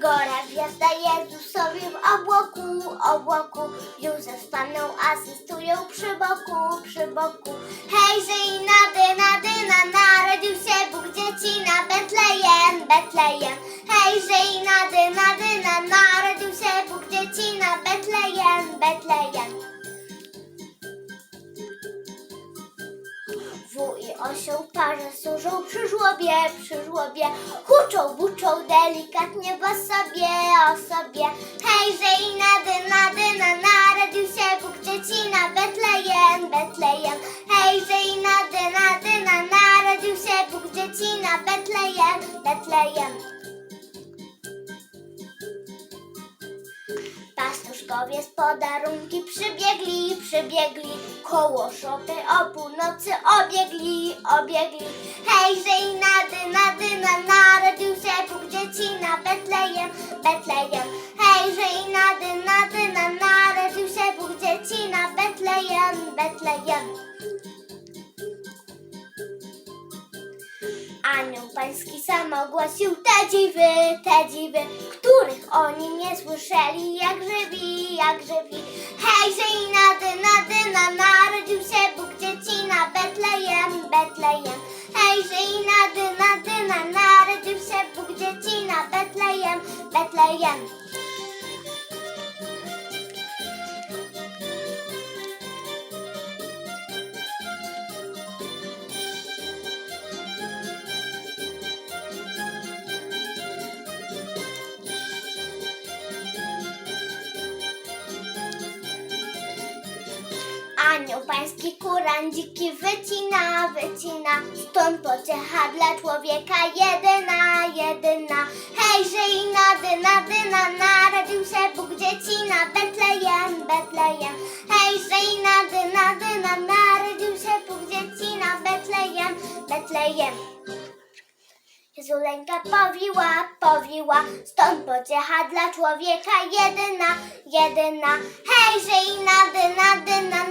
Góra gwiazda Jezusowi w obłoku, obłoku. Józef z Panną asystują przy boku, przy boku. Hejże i nady, nady, na narodził się Bóg dzieci na Betlejem, Betlejem. Hejże i nady, nady, Wół i osioł parze służą przy żłobie, przy żłobie. Huczą, buczą delikatnie w osobie, osobie. Hejże i nady, nady, na narodził się Bóg dzieci na Betlejem, Betlejem. Hejże i nady, nady, na narodził się Bóg dzieci na Betlejem, Betlejem. Pastuszkowie z podarunki przybiegli, przybiegli Koło szopy o północy obiegli, obiegli. Hejże i nady, nady, na narodził się Bóg dzieci na Betlejem, Betlejem. Hejże i nady, nady, na narodził się Bóg dzieci na Betlejem, Betlejem. Anioł pański sam ogłosił te dziwy, te dziwy, których oni nie słyszeli, jak żywi, jak żywi. Hejże i nady, nady, na narodził się Bóg dzieci na Betlejem, Betlejem. Hejże i nady, nady, na narodził się Bóg dzieci na Betlejem, Betlejem. Anioł pański kurandziki wycina, wycina. Stąd pociecha dla człowieka jedyna, jedyna. Hejże i nady, nady, na narodził się Bóg dzieci na Betlejem, Betlejem. Hejże i nady, nady, na narodził się Bóg dzieci na Betlejem, Betlejem Jezuleńka powiła, powiła, stąd pociecha dla człowieka jedyna, jedyna. Hejże i nady, nady, na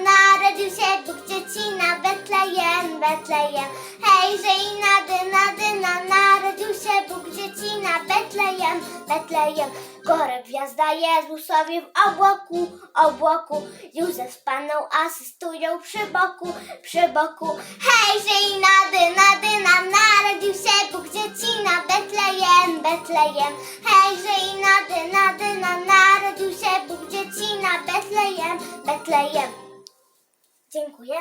narodził się Bóg dzieci na Betlejem, Betlejem. Hejże i nady, nady, na narodził się Bóg dzieci na Betlejem, Betlejem. Góra gwiazda Jezusowi w obłoku, obłoku. Józef z Panną asystują przy boku, przy boku. Hejże i nady, nady, na narodził się Bóg dzieci na Betlejem, Betlejem. Hejże i nady, nady, na narodził się Bóg dzieci na Betlejem, Betlejem. Dziękuję.